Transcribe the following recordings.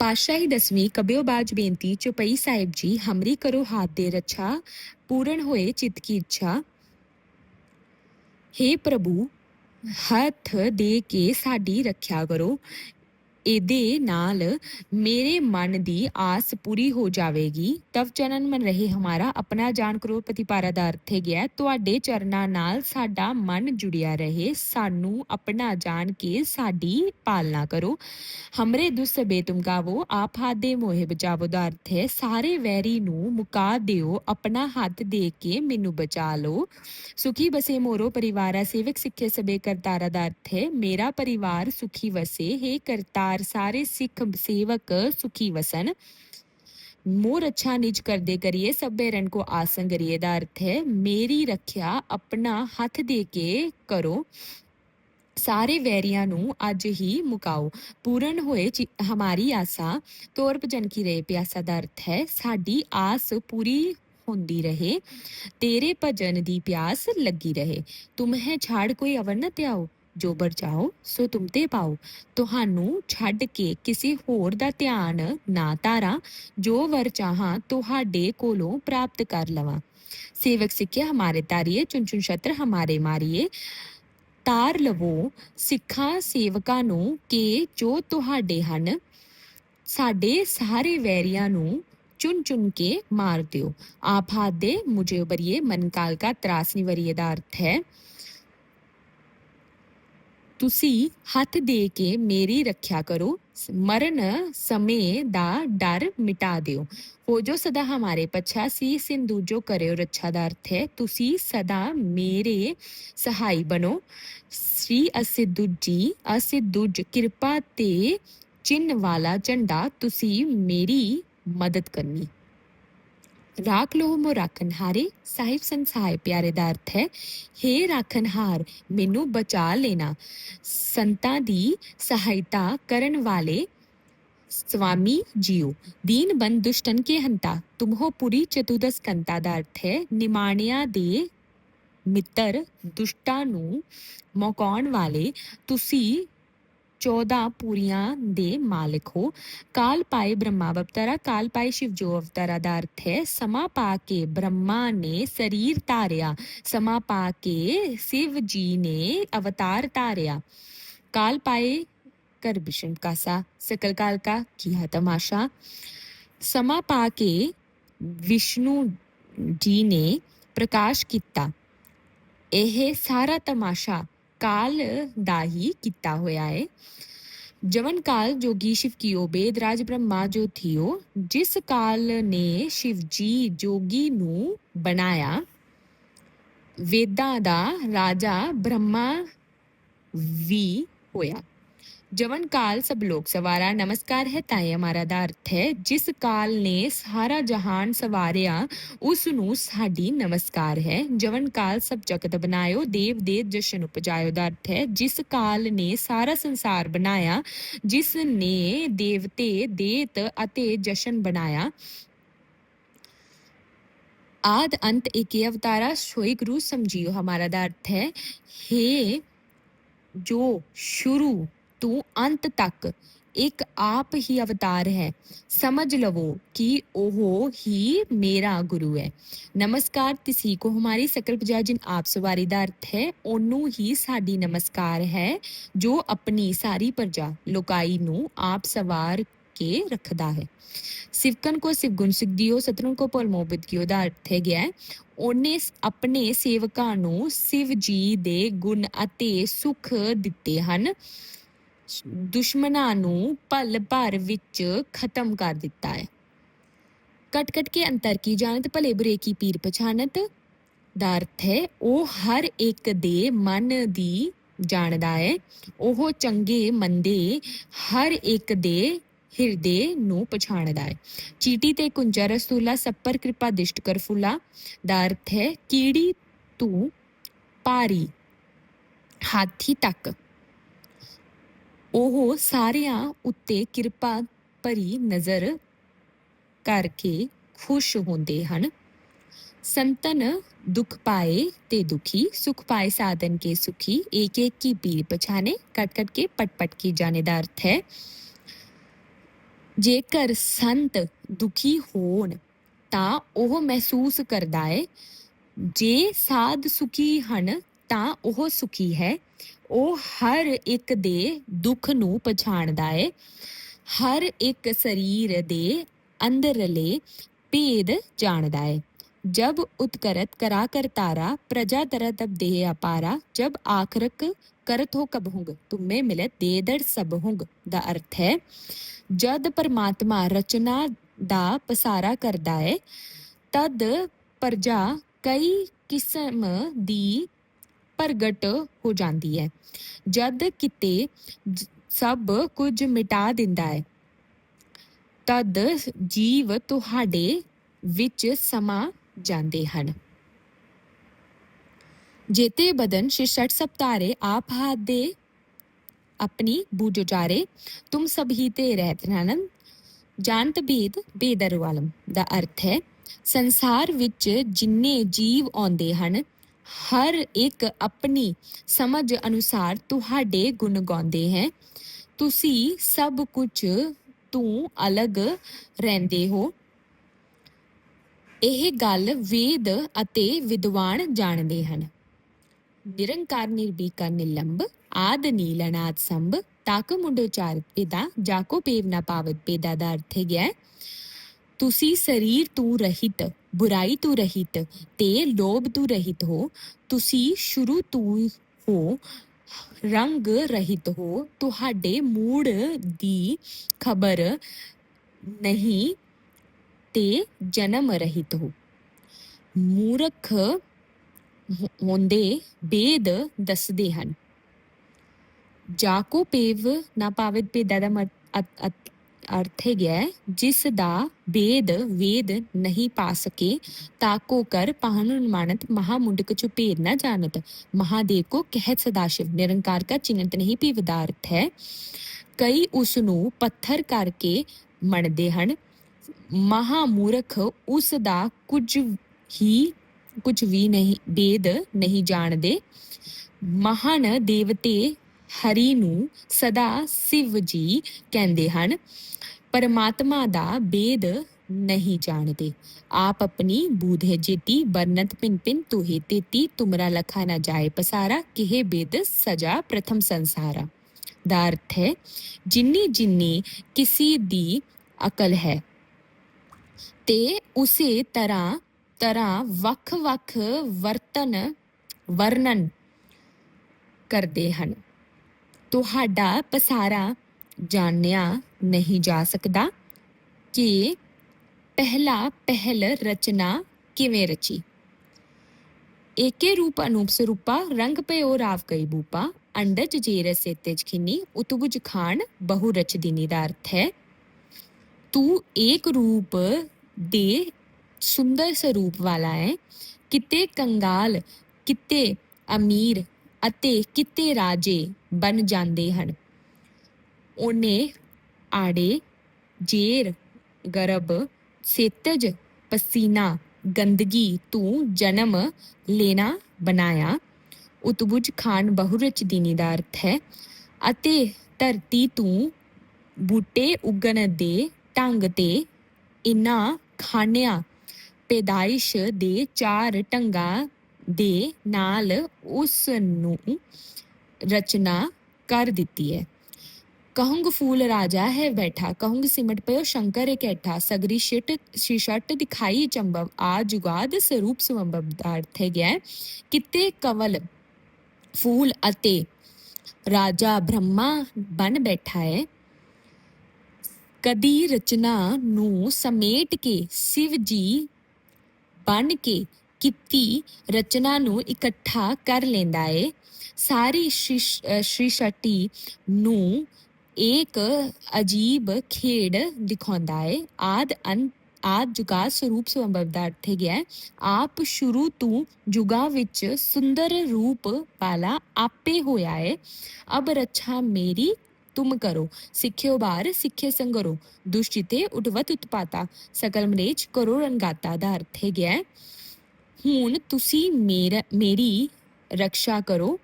ਪਾਤਸ਼ਾਹੀ ਦਸਵੀਂ ਕਬਿਓਬਾਜ ਬੇਨਤੀ ਚੁਪਈ ਸਾਹਿਬ ਜੀ ਹਮਰੀ ਕਰੋ ਹਾਥ ਦੇ ਰੱਛਾ ਪੂਰਨ ਹੋਏ ਚਿੱਤ ਕੀ ਇੱਛਾ हे ਪ੍ਰਭੂ ਹੱਥ ਦੇ ਕੇ ਸਾਡੀ ਰੱਖਿਆ ਕਰੋ ਇਹਦੇ ਨਾਲ ਮੇਰੇ ਮਨ ਦੀ ਆਸ ਪੂਰੀ ਹੋ ਜਾਵੇਗੀ। ਤਵ ਚਰਨ ਮਨ ਰਹੇ ਹਮਾਰਾ ਆਪਣਾ ਜਾਣ ਕਰੋ ਪ੍ਰਤੀਪਾਰਾ ਦਾ ਅਰਥ ਹੈ ਗਿਆ। ਤੁਹਾਡੇ ਚਰਨਾਂ ਨਾਲ ਸਾਡਾ ਮਨ ਜੁੜਿਆ ਰਹੇ। ਸਾਨੂੰ ਆਪਣਾ ਜਾਣ ਕੇ ਸਾਡੀ ਪਾਲਣਾ ਕਰੋ। ਹਮਰੇ ਦੁਸਬੇ ਤੁਮ ਗਾਵੋ, ਆਪ ਹੱਥ ਦੇ ਮੋਹਿ ਬਚਾਵੋ ਦਾ ਅਰਥ ਹੈ। ਸਾਰੇ ਵੈਰੀ ਨੂੰ ਮੁਕਾ ਦਿਓ, ਆਪਣਾ ਹੱਥ ਦੇ ਕੇ ਮੈਨੂੰ ਬਚਾ ਲਓ। ਸੁਖੀ ਬਸੇ ਮੋਰੋ ਪਰਿਵਾਰਾ ਸੇਵਕ ਸਿੱਖੇ ਸਬੇ ਕਰਤਾਰਾ ਦਾ ਅਰਥ ਹੈ। ਮੇਰਾ ਪਰਿਵਾਰ ਸੁਖੀ ਵਸੇ, ਹੈ ਕਰਤਾਰ ਸਾਰੇ ਸਿੱਖ ਸੇਵਕ ਸੁਖੀ ਵਸਨ ਮੋਰ ਅੱਛਾ ਨਿਜ ਕਰਦੇ ਕਰੀਏ ਸਭੇ ਰਨ ਕੋ ਆਸਨ ਕਰੀਏ ਦਾ ਅਰਥ ਹੈ ਮੇਰੀ ਰੱਖਿਆ ਆਪਣਾ ਹੱਥ ਦੇ ਕੇ ਕਰੋ ਸਾਰੇ ਵੈਰੀਆਂ ਨੂੰ ਅੱਜ ਹੀ ਮੁਕਾਓ ਪੂਰਨ ਹੋਏ ਚਿ- ਹਮਾਰੀ ਆਸਾ ਤੋਰ ਭਜਨ ਕੀ ਰਹੇ ਪਿਆਸਾ ਦਾ ਅਰਥ ਹੈ ਸਾਡੀ ਆਸ ਪੂਰੀ ਹੁੰਦੀ ਰਹੇ ਤੇਰੇ ਭਜਨ ਦੀ ਪਿਆਸ ਲੱਗੀ ਰਹੇ ਤੁਮ ਹੈ ਛਾੜ ਕੋਈ ਅਵਰ ਨ ਧਿਆਓ ਜੋ ਬਰ ਜਾਓ, ਸੋ ਤੁਮ ਤੇ ਪਾਓ। ਤੁਹਾਨੂੰ ਛੱਡ ਕੇ ਕਿਸੇ ਹੋਰ ਦਾ ਧਿਆਨ ਨਾ ਤਾਰਾਂ ਜੋ ਵਰ ਚਾਹਾਂ ਤੁਹਾਡੇ ਕੋਲੋਂ ਪ੍ਰਾਪਤ ਕਰ ਲਵਾਂ। ਸੇਵਕ ਸਿੱਖਿਆ, ਹਮਾਰੇ ਤਾਰੀਏ ਚੁਣ ਛਤਰ ਹਮਾਰੇ ਮਾਰੀਏ। ਤਾਰ ਲਵੋ ਸਿੱਖਾਂ, ਸੇਵਕਾਂ ਨੂੰ ਕਿ ਜੋ ਤੁਹਾਡੇ ਹਨ, ਸਾਡੇ ਸਾਰੇ ਵੈਰੀਆਂ ਨੂੰ ਚੁਣ ਚੁਣ ਕੇ ਮਾਰ ਦਿਓ। ਆਪ ਹੱਥ ਦੇ ਮੁਝੇ ਉਬਰੀਏ, ਮਨ ਕਾਲ ਕਾ ਤਰਾਸਨੀ ਵਰੀਏ ਦਾ ਅਰਥ ਹੈ ਤੁਸੀਂ ਹੱਥ ਦੇ ਕੇ ਮੇਰੀ ਰੱਖਿਆ ਕਰੋ ਮਰਨ ਸਮੇਂ ਦਾ ਡਰ ਮਿਟਾ ਦਿਓ ਹੋ ਜੋ ਸਦਾ ਹਮਾਰੇ ਪੱਛਾ ਸੀ ਸਿੰਧੂ ਜੋ ਕਰਿਓ ਰੱਛਾ ਦਾ ਅਰਥ ਹੈ ਤੁਸੀਂ ਸਦਾ ਮੇਰੇ ਸਹਾਈ ਬਣੋ ਸ੍ਰੀ ਅਸਿੱਧੂ ਜੀ ਅਸਿੱਧੂਜ ਕਿਰਪਾ ਤੇ ਚਿੰਨ ਵਾਲਾ ਝੰਡਾ ਤੁਸੀਂ ਮੇਰੀ ਮਦਦ ਕਰਨੀ ਰਾਖ ਲੋ ਮੋ ਰਾਖਨਹਾਰੇ ਸਾਹਿਬ ਸੰਸਾਏ ਪਿਆਰੇ ਦਾ ਅਰਥ ਹੈ हे ਰਾਖਨਹਾਰ, ਮੈਨੂੰ ਬਚਾ ਲੈਣਾ। ਸੰਤਾਂ ਦੀ ਸਹਾਇਤਾ ਕਰਨ ਵਾਲੇ ਸਵਾਮੀ ਜੀਓ, ਦੀਨ ਬੰਦ ਦੁਸ਼ਟਨ ਕੇ ਹੰਤਾ, ਤੁਮਹੋ ਪੁਰੀ ਚਤੁਦਸ ਕੰਤਾ ਦਾ ਅਰਥ ਹੈ, ਨਿਮਾਣਿਆਂ ਦੇ ਮਿੱਤਰ ਦੁਸ਼ਟਾਂ ਨੂੰ ਮੌਕਾਉਣ ਵਾਲੇ, ਤੁਸੀਂ 14 ਪੂਰੀਆਂ ਦੇ ਮਾਲਕ ਹੋ ਕਾਲ ਪਾਏ ਬ੍ਰਹਮਾ ਅਵਤਾਰਾ ਕਾਲ ਪਾਏ ਸ਼ਿਵ ਜੋ ਅਵਤਾਰਾ ਦਾ ਅਰਥ ਹੈ ਸਮਾ ਪਾ ਕੇ ਬ੍ਰਹਮਾ ਨੇ ਸਰੀਰ ਧਾਰਿਆ ਸਮਾ ਪਾ ਕੇ ਸ਼ਿਵ ਜੀ ਨੇ ਅਵਤਾਰ ਧਾਰਿਆ ਕਾਲ ਪਾਏ ਕਰ ਬਿਸ਼ਨ ਕਾਸਾ ਸਕਲ ਕਾਲ ਕਾ ਕੀਆ ਤਮਾਸ਼ਾ ਸਮਾ ਪਾ ਕੇ ਵਿਸ਼ਨੂੰ ਜੀ ਨੇ ਪ੍ਰਕਾਸ਼ ਕੀਤਾ ਇਹ ਸਾਰਾ ਤਮਾਸ਼ਾ ਕਾਲ ਦਾ ਹੀ ਕੀਤਾ ਹੋਇਆ ਹੈ। ਜਵਨ ਕਾਲ ਜੋਗੀ ਸ਼ਿਵ ਕੀਓ ਬੇਦ ਰਾਜ ਬ੍ਰਹਮਾ ਜੋ ਥਿਓ, ਜਿਸ ਕਾਲ ਨੇ ਸ਼ਿਵ ਜੀ ਜੋਗੀ ਨੂੰ ਬਣਾਇਆ। ਵੇਦਾਂ ਦਾ ਰਾਜਾ ਬ੍ਰਹਮਾ ਵੀ ਹੋਇਆ। ਜਵਨ ਕਾਲ ਸਭ ਲੋਕ ਸਵਾਰਾ ਨਮਸਕਾਰ ਹੈ ਤਾਏ ਹਮਾਰਾ ਦਾ ਅਰਥ ਹੈ ਜਿਸ ਕਾਲ ਨੇ ਸਾਰਾ ਜਹਾਨ ਸਵਾਰਿਆ ਉਸ ਨੂੰ ਸਾਡੀ ਨਮਸਕਾਰ ਹੈ ਜਵਨ ਕਾਲ ਸਭ ਜਗਤ ਬਣਾਇਓ ਦੇਵ ਦੇ ਜਸ਼ਨ ਉਪਜਾਇਓ ਦਾ ਅਰਥ ਹੈ ਜਿਸ ਕਾਲ ਨੇ ਸਾਰਾ ਸੰਸਾਰ ਬਣਾਇਆ ਜਿਸ ਨੇ ਦੇਵਤੇ ਦੇਤ ਅਤੇ ਜਸ਼ਨ ਬਣਾਇਆ ਆਦ ਅੰਤ ਏਕੇ ਅਵਤਾਰਾ ਸੋਈ ਗੁਰੂ ਸਮਝਿਓ ਹਮਾਰਾ ਦਾ ਅਰਥ ਹੈ हे ਜੋ ਸ਼ੁਰੂ ਤੋਂ ਅੰਤ ਤੱਕ ਇੱਕ ਆਪ ਹੀ ਅਵਤਾਰ ਹੈ ਸਮਝ ਲਵੋ ਕਿ ਉਹ ਹੀ ਮੇਰਾ ਗੁਰੂ ਹੈ ਨਮਸਕਾਰ ਤਿਸੀ ਕੋ ਹਮਾਰੀ ਸਕਲ ਪ੍ਰਜਾ ਜਿਨ ਆਪ ਸਵਾਰੀ ਦਾ ਅਰਥ ਹੈ ਉਹਨੂੰ ਹੀ ਸਾਡੀ ਨਮਸਕਾਰ ਹੈ ਜੋ ਆਪਣੀ ਸਾਰੀ ਪ੍ਰਜਾ ਲੋਕਾਈ ਨੂੰ ਆਪ ਸਵਾਰ ਕੇ ਰੱਖਦਾ ਹੈ ਸਿਵਕਨ ਕੋ ਸਿਵ ਗੁਣ ਸਿੱਧਿਓ ਸਤਨੁ ਕੋ ਪਲ ਮੋਬਿਤ ਕੀਓ ਦਾ ਅਰਥ ਹੈ ਗਿਆ ਹੈ, ਉਹਨੇ ਸ- ਆਪਣੇ ਸੇਵਕਾਂ ਨੂੰ ਸਿਵ ਜੀ ਦੇ ਗੁਣ ਅਤੇ ਸੁਖ ਦਿੱਤੇ ਹਨ ਦੁਸ਼ਮਣਾਂ ਨੂੰ ਪਲ ਭਰ ਵਿੱਚ ਖਤਮ ਕਰ ਦਿੱਤਾ ਹੈ। ਕਟ ਕਟ ਕੇ ਅੰਤਰ ਕੀ ਜਾਣਤ, ਭਲੇ ਬੁਰੇ ਕੀ ਪੀਰ ਪਛਾਨਤ ਦਾ ਅਰਥ ਹੈ, ਉਹ ਹਰ ਇੱਕ ਦੇ ਮਨ ਦੀ ਜਾਣਦਾ ਹੈ। ਉਹ ਚੰਗੇ ਮੰਦੇ ਹਰ ਇੱਕ ਦੇ ਹਿਰਦੇ ਨੂੰ ਪਛਾਣਦਾ ਹੈ। ਚੀਟੀ ਤੇ ਕੁੰਜਾ ਰਸੂਲਾ, ਸੱਪਰ ਕਿਰਪਾ, ਦਿਸ਼ਟ ਕਰ ਫੁਲਾ। ਦਾ ਅਰਥ ਹੈ ਕੀੜੀ ਤੂੰ ਪਾਰੀ ਹਾਥੀ ਤੱਕ ਉਹ ਸਾਰਿਆਂ ਉੱਤੇ ਕਿਰਪਾ ਭਰੀ ਨਜ਼ਰ ਕਰਕੇ ਖੁਸ਼ ਹੁੰਦੇ ਹਨ ਸੰਤਨ ਦੁਖ ਪਾਏ ਤੇ ਦੁਖੀ ਸੁਖ ਪਾਏ ਸਾਧਨ ਕੇ ਸੁਖੀ एक एक की पीर पछाने कट कट के पट पट की जाने ਦਾ ਅਰਥ ਹੈ ਜੇਕਰ ਸੰਤ ਦੁਖੀ ਹੋਣ ਤਾਂ ਉਹ ਮਹਿਸੂਸ ਕਰਦਾ ਹੈ ਜੇ ਸਾਧ ਸੁਖੀ ਹਨ ਤਾਂ ਉਹ ਸੁਖੀ ਹੈ ਉਹ ਹਰ ਇੱਕ ਦੇ ਦੁੱਖ ਨੂੰ ਪਛਾਣਦਾ ਹੈ ਹਰ ਇੱਕ ਸਰੀਰ ਦੇ ਅੰਦਰਲੇ ਭੇਦ ਜਾਣਦਾ ਹੈ ਜਬ ਉਤਕਰਤ ਕਰਾ ਕਰ ਤਾਰਾ, ਪ੍ਰਜਾ ਤਰ ਤਬ ਦੇਹ ਅਪਾਰਾ, ਜਬ ਆਖਰਕ ਕਰਤ ਹੋ ਕਬ ਹੁੰਗ, ਤੁਮੇ ਮਿਲਤ ਦੇਦਰ ਸਭ ਹੁੰਗ, ਦਾ ਅਰਥ ਹੈ। ਜਦ ਪਰਮਾਤਮਾ ਰਚਨਾ ਦਾ ਪਸਾਰਾ ਕਰਦਾ ਹੈ ਤਦ ਪਰਜਾ ਕਈ ਕਿਸਮ ਦੀ ਪ੍ਰਗਟ ਹੋ ਜਾਂਦੀ ਹੈ। ਜਦ ਕਿਤੇ ਸਭ ਕੁਝ ਮਿਟਾ ਦਿੰਦਾ ਹੈ, ਤਦ ਜੀਵ ਤੁਹਾਡੇ ਵਿੱਚ ਸਮਾ ਜਾਂਦੇ ਹਨ। ਜੇਤੇ ਬਦਨ ਸ਼ਿਸ਼ਟ ਸਪਤਾਰੇ, ਆਪ ਹਾਥ ਦੇ ਆਪਣੀ ਬੂਝਾਰੇ ਤੁਮ ਸਭ ਹੀ ਤੇ ਰਹਿਤ ਨਾਨੰ ਜਾਣਤ ਭੇਦ ਬੇਦਰ ਵਾਲਮ ਦਾ ਅਰਥ ਹੈ, ਸੰਸਾਰ ਵਿੱਚ ਜਿੰਨੇ ਜੀਵ ਆਉਂਦੇ ਹਨ ਹਰ ਇੱਕ ਆਪਣੀ ਸਮਝ ਅਨੁਸਾਰ ਤੁਹਾਡੇ ਗੁਣ ਗਾਉਂਦੇ ਹੈ। ਤੁਸੀਂ ਸਭ ਕੁਝ ਤੋਂ ਅਲੱਗ ਰਹਿੰਦੇ ਹੋ। ਇਹ ਗੱਲ ਵੇਦ ਅਤੇ ਵਿਦਵਾਨ ਜਾਣਦੇ ਹਨ। ਨਿਰੰਕਾਰ ਨਿਰਭੀਕਾ ਨਿਲੰਬ, ਆਦ ਨੀਲ ਅਨਾਦ ਸੰਭ, ਤਾਕ ਮੁੰਡੋਚਾਰ ਪਿਦਾ ਜਾਕੋ ਪੇਵ ਨਾ ਪਾਵਤ ਪੇਦਾ ਦਾ ਅਰਥ ਹੈ ਗਿਆ ਤੁਸੀਂ ਸਰੀਰ ਤੋਂ ਰਹਿਤ, ਬੁਰਾਈ ਤੋਂ ਰਹਿਤ, ਤੇ ਲੋਭ ਤੋਂ ਰਹਿਤ ਹੋ, ਤੁਸੀਂ ਸ਼ੁਰੂ ਤੋਂ ਹੋ, ਰੰਗ ਰਹਿਤ ਹੋ। ਤੁਹਾਡੇ ਮੂਡ ਦੀ ਖਬਰ ਨਹੀਂ ਤੇ ਜਨਮ ਰਹਿਤ ਹੋ। ਮੂਰਖ ਹੁੰਦੇ ਬੇਦ ਦੱਸਦੇ ਹਨ। ਜਾਕੋ ਪੇਵ ਨਾ ਪਾਵਤ ਪੇਦਾ ਦਾ ਮਤ- ਅਰਥ ਹੈ, ਜਿਸ ਦਾ ਬੇਦ ਵੇਦ ਨਹੀਂ ਪਾ ਸਕੇ ਤਾਕੋ ਕਰ ਪਾਹਨ ਮਾਨਤ, ਮਹਾਮੁੰਡਕ ਚੁ ਨਾ ਜਾਣਤ। ਮਹਾਦੇਵ ਕੋ ਕਹਿਤ ਸਦਾਸ਼ਿਵ ਨਿਰੰਕਾਰ ਕਾ ਚਿੰਤ ਨਹੀਂ ਵੀ ਵਿਦਾਰਥ ਹੈ। ਕਈ ਉਸ ਨੂੰ ਪੱਥਰ ਕਰਕੇ ਮੰਨਦੇ ਹਨ। ਮਹਾਮੂਰਖ ਉਸ ਦਾ ਕੁਝ ਹੀ, ਕੁਝ ਵੀ ਨਹੀਂ ਵੇਦ ਨਹੀਂ ਜਾਣਦੇ। ਮਹਾਨ ਦੇਵਤੇ ਹਰੀ ਨੂੰ ਸਦਾ ਸ਼ਿਵ ਜੀ ਕਹਿੰਦੇ ਹਨ। ਪਰਮਾਤਮਾ ਦਾ ਬੇਦ ਨਹੀਂ ਜਾਣਦੇ। ਆਪ ਆਪਣੀ ਬੂਧੇ ਜੇਤੀ ਬਰਨਤ ਪਿਨ ਪਿਨ ਤੁਹੇ ਤੇਤੀ, ਤੁਮਰਾ ਲਖਾ ਨਾ ਜਾਏ ਪਸਾਰਾ, ਕਿਹ ਬੇਦ ਸਜਾ ਪ੍ਰਥਮ ਸੰਸਾਰਾ। ਦਾ ਅਰਥ ਹੈ, ਜਿੰਨੀ ਜਿੰਨੀ ਕਿਸੇ ਦੀ ਅਕਲ ਹੈ, ਤੇ ਉਸੇ ਤਰ੍ਹਾਂ ਤਰ੍ਹਾਂ ਵੱਖ-ਵੱਖ ਵਰਤਨ, ਵਰਣਨ ਕਰਦੇ ਹਨ। ਤੁਹਾਡਾ ਪਸਾਰਾ ਜਾਣਿਆ ਨਹੀਂ ਜਾ ਸਕਦਾ ਕਿ ਪਹਿਲਾ ਪਹਿਲ ਰਚਨਾ ਕਿਵੇਂ ਰਚੀ? ਏਕੇ ਰੂਪ ਅਨੂਪ ਸਰੂਪਾ, ਰੰਗ ਪਇਓ ਰਾਵ ਕਈ ਬੂਪਾ, ਅੰਡਜ ਜੇਰ ਸੇਤੇਜ ਖਿਨੀ, ਉਤਬੁਜ ਖਾਨ ਬਹੁ ਰਚ ਦਿਨੀ ਦਾ ਅਰਥ ਹੈ। ਤੂੰ ਏਕ ਰੂਪ ਦੇ ਸੁੰਦਰ ਸਰੂਪ ਵਾਲਾ ਹੈ। ਕਿਤੇ ਕੰਗਾਲ, ਕਿਤੇ ਅਮੀਰ ਅਤੇ ਕਿਤੇ ਰਾਜੇ ਬਣ ਜਾਂਦੇ ਹਨ। ਉਹਨੇ ਆੜੇ, ਜੇਰ, ਗਰਭ, ਸੇਤਜ, ਪਸੀਨਾ, ਗੰਦਗੀ ਤੂੰ ਜਨਮ ਲੈਣਾ ਬਣਾਇਆ। ਉਤਬੁਜ ਖਾਨ ਬਹੁਰਚ ਦੀਨੀ ਦਾ ਅਰਥ ਹੈ ਅਤੇ ਧਰਤੀ ਤੂੰ ਬੂਟੇ ਉਗਣ ਦੇ ਢੰਗ ਤੇ ਇਨ੍ਹਾਂ ਖਾਨਿਆ ਪੈਦਾਇਸ਼ ਦੇ ਚਾਰ ਢੰਗਾਂ ਦੇ ਨਾਲ ਉਸ ਨੂੰ ਰਚਨਾ ਕਰ ਦਿੱਤੀ ਹੈ। ਕਹੰਗ ਫੂਲ ਰਾਜਾ ਹੈ ਬੈਠਾ, ਕਹੰਗ ਸਿਮਟ ਪਇਓ, ਸ਼ੰਕਰ ਇਕੱਠਾ ਸਗਰੀ ਸ਼ਿਟ ਸ਼ਿਸ਼ਟ ਦਿਖਾਈ ਚੰਬਵ, ਆ ਜੁਗਾਦ ਸਰੂਪ ਸਵੰਬਵ ਦਾ ਹੈ। ਗਿਆ ਕਿਤੇ ਕਵਲ ਫੂਲ ਅਤੇ ਰਾਜਾ ਬ੍ਰਹਮਾ ਬਣ ਬੈਠਾ ਹੈ। ਕਦੀ ਰਚਨਾ ਨੂੰ ਸਮੇਟ ਕੇ ਸ਼ਿਵ ਜੀ ਬਣ ਕੇ ਕੀਤੀ, ਰਚਨਾ ਨੂੰ ਇਕੱਠਾ ਕਰ ਲੈਂਦਾ ਹੈ। ਸਾਰੀ ਸ਼੍ਰਿਸ਼- ਅ, ਨੂੰ ਇੱਕ ਅਜੀਬ ਖੇਡ ਦਿਖਾਉਂਦਾ ਹੈ ਆਦ ਅੰਤ ਆਦ ਜੁਗਾ ਸਰੂਪ ਸੰਭਵ ਦਾ ਅਰਥ ਹੈ ਆਪ ਸ਼ੁਰੂ ਤੋਂ ਜੁਗਾ ਵਿੱਚ ਸੁੰਦਰ ਰੂਪ ਵਾਲਾ ਆਪੇ ਹੋਇਆ ਹੈ ਅਬ ਰੱਛਾ ਮੇਰੀ ਤੁਮ ਕਰੋ ਸਿੱਖਿਓ ਬਾਰ ਸਿੱਖੇ ਸੰਗਰੋ ਦੁਸ਼ਚਿਤੇ ਉਠਵਤ ਉਤਪਾਤਾ ਸਕਲ ਮਰੇਜ ਕਰੋ ਰੰਗਾਤਾ ਦਾ ਅਰਥ ਗਿਆ ਹੈ, ਹੁਣ ਤੁਸੀਂ ਮੇਰਾ ਮੇਰੀ ਰੱਖਿਆ ਕਰੋ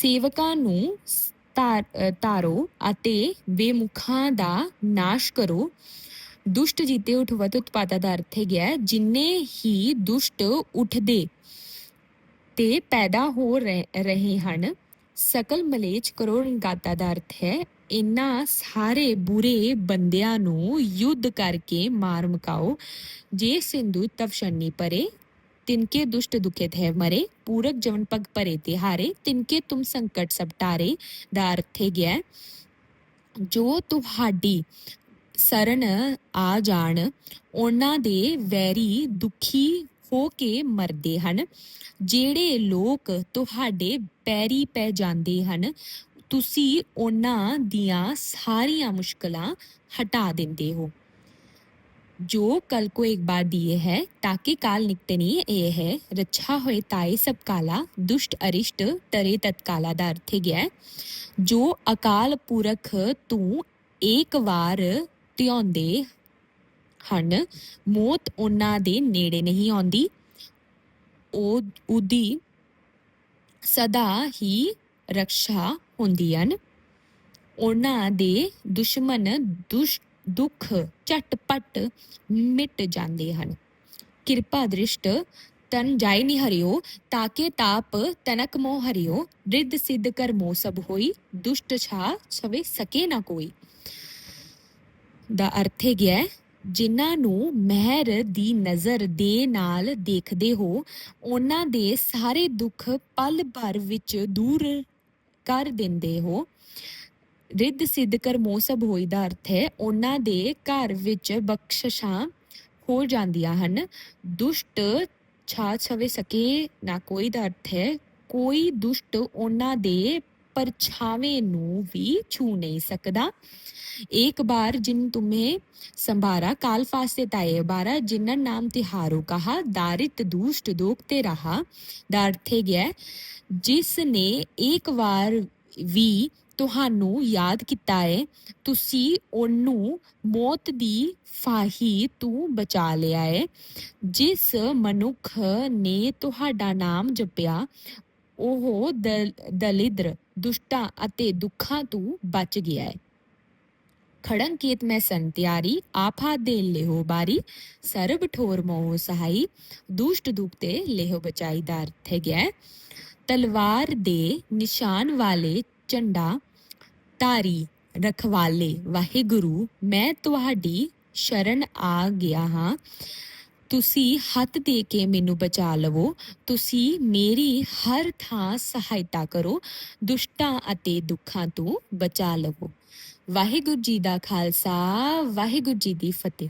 ਸੇਵਕਾਂ ਨੂੰ ਸ- ਧਾਰ ਧਾਰੋ ਅਤੇ ਬੇਮੁਖਾਂ ਦਾ ਨਾਸ਼ ਕਰੋ। ਦੁਸ਼ਟ ਜੀਤੇ ਉਠਵਤ ਉਤਪਾਦਾ ਦਾ ਅਰਥ ਹੈ ਗਿਆ ਜਿੰਨੇ ਹੀ ਦੁਸ਼ਟ ਉੱਠਦੇ ਤੇ ਪੈਦਾ ਹੋ ਰਹੇ ਰਹੇ ਹਨ, ਸਕਲ ਮਲੇਚ ਕਰੋ ਰੰਗਾਤਾ ਦਾ ਅਰਥ ਹੈ, ਇਨ੍ਹਾਂ ਸਾਰੇ ਬੁਰੇ ਬੰਦਿਆਂ ਨੂੰ ਯੁੱਧ ਕਰਕੇ ਮਾਰ ਮੁਕਾਓ, ਜੇ ਸਿੰਧੂ ਤਵਸ਼ਨੀ ਪਰੇ ਤਿਨਕੇ ਦੁਸ਼ਟ ਦੁਖਿਤ ਹੈ ਮਰੇ ਪੂਰਕ ਜਵਨ ਪਗ ਪਰੇ ਤੇ ਹਾਰੇ ਤਿਨਕੇ ਸੰਕਟ ਸਭ ਟਾਰੇ ਦਾ ਅਰਥ ਹੈ ਗਿਆ ਜੋ ਤੁਹਾਡੀ ਸਰਨ ਆ ਜਾਣ ਉਹਨਾਂ ਦੇ ਵੈਰੀ ਦੁਖੀ ਹੋ ਕੇ ਮਰਦੇ ਹਨ ਜਿਹੜੇ ਲੋਕ ਤੁਹਾਡੇ ਪੈਰੀ ਪੈ ਜਾਂਦੇ ਹਨ ਤੁਸੀਂ ਉਹਨਾਂ ਦੀਆਂ ਸਾਰੀਆਂ ਮੁਸ਼ਕਲਾਂ ਹਟਾ ਦਿੰਦੇ ਹੋ ਜੋ ਕਲ ਕੋ ਇੱਕ ਬਾਰ ਦਿਏ ਹੈ ਤਾਕੇ ਕਾਲ ਨਿਕਟਨੀ ਇਹ ਹੈ ਰੱਛਾ ਹੋਏ ਤਾਏ ਸਭ ਕਾਲਾ ਦੁਸ਼ਟ ਅਰਿਸ਼ਟ ਟਰੇ ਤਤਕਾਲਾ ਦਾ ਅਰਥ ਗਿਆ ਹੈ। ਜੋ ਅਕਾਲ ਪੁਰਖ ਤੂੰ ਇੱਕ ਵਾਰ ਧਿਆਉਂਦੇ ਹਨ ਮੌਤ ਉਹਨਾਂ ਦੇ ਨੇੜੇ ਨਹੀਂ ਆਉਂਦੀ ਉਹ ਉਹਦੀ ਸਦਾ ਹੀ ਰੱਖਿਆ ਹੁੰਦੀ ਹਨ ਉਹਨਾਂ ਦੇ ਦੁਸ਼ਮਣ ਦੁਸ਼ ਦੁੱਖ ਝਟਪਟ ਮਿਟ ਜਾਂਦੇ ਹਨ। ਕਿਰਪਾ ਦ੍ਰਿਸ਼ਟ, ਤਨ ਜਾਇ ਨਿ ਤਾਕੇ ਤਾਪ ਤਨਕ ਮੋਹ ਹਰਿਓ, ਰਿੱਧ ਸਿੱਧ ਕਰ ਮੋਹ ਸਭ ਹੋਈ, ਦੁਸ਼ਟ ਛਾ ਛਵੇ ਸਕੇ ਨਾ ਕੋਈ। ਦਾ ਅਰਥ ਹੈ ਗਿਆ ਜਿਨ੍ਹਾਂ ਨੂੰ ਮਹਿਰ ਦੀ ਨਜ਼ਰ ਦੇ ਨਾਲ ਦੇਖਦੇ ਹੋ, ਉਹਨਾਂ ਦੇ ਸਾਰੇ ਦੁੱਖ ਪਲ ਭਰ ਵਿੱਚ ਦੂਰ ਕਰ ਦਿੰਦੇ ਹੋ। ਰਿੱਧ ਸਿੱਧ ਕਰ ਮੋਹ ਸਭ ਹੋਈ ਦਾ ਅਰਥ ਹੈ ਉਹਨਾਂ ਦੇ ਘਰ ਵਿੱਚ ਬਖਸ਼ਿਸ਼ਾਂ ਹੋ ਜਾਂਦੀਆਂ ਹਨ ਦੁਸ਼ਟ ਛਾ ਛਵੇ ਸਕੇ ਨਾ ਕੋਈ ਦਾ ਅਰਥ ਹੈ ਕੋਈ ਦੁਸ਼ਟ ਉਹਨਾਂ ਦੇ ਪਰਛਾਵੇਂ ਨੂੰ ਵੀ ਛੂ ਨਹੀਂ ਸਕਦਾ एक बार जिन तुम्हें संभारा काल फासे ताए बारा जिन्नन नाम तिहारो कहा दारित दुष्ट दोखते रहा ਦਾ ਅਰਥ ਹੈ ਗਿਆ ਹੈ, ਜਿਸ ਨੇ ਇੱਕ ਵਾਰ ਵੀ ਤੁਹਾਨੂੰ ਯਾਦ ਕੀਤਾ ਹੈ ਤੁਸੀਂ ਉਹਨੂੰ ਮੌਤ ਦੀ ਫਾਹੀ ਤੋਂ ਬਚਾ ਲਿਆ ਹੈ ਜਿਸ ਮਨੁੱਖ ਨੇ ਤੁਹਾਡਾ ਨਾਮ ਜਪਿਆ ਉਹ ਦਲਿਦਰ ਦੁਸ਼ਟਾਂ ਅਤੇ ਦੁੱਖਾਂ ਤੋਂ ਬਚ ਗਿਆ ਹੈ ਖੜੰ ਕੀਤ ਮੈਂ ਸੰਤਿਆਰੀ ਆਫ਼ਾ ਦੇ ਲਿਹੋ ਬਾਰੀ ਸਰਬ ਠੋਰ ਮੋਹ ਸਹਾਈ ਦੁਸ਼ਟ ਦੁਖਤੇ ਲਿਹੋ ਬਚਾਈ ਦਾ ਅਰਥ ਹੈ, ਤਲਵਾਰ ਦੇ ਨਿਸ਼ਾਨ ਵਾਲੇ ਝੰਡਾ ਧਾਰੀ ਰਖਵਾਲੇ। ਵਾਹਿਗੁਰੂ, ਮੈਂ ਤੁਹਾਡੀ ਸ਼ਰਨ ਆ ਗਿਆ ਹਾਂ। ਤੁਸੀਂ ਹੱਥ ਦੇ ਕੇ ਮੈਨੂੰ ਬਚਾ ਲਵੋ। ਤੁਸੀਂ ਮੇਰੀ ਹਰ ਥਾਂ ਸਹਾਇਤਾ ਕਰੋ। ਦੁਸ਼ਟਾਂ ਅਤੇ ਦੁੱਖਾਂ ਤੋਂ ਬਚਾ ਲਵੋ। ਵਾਹਿਗੁਰੂ ਜੀ ਦਾ ਖਾਲਸਾ, ਵਾਹਿਗੁਰੂ ਜੀ ਦੀ ਫਤਿਹ।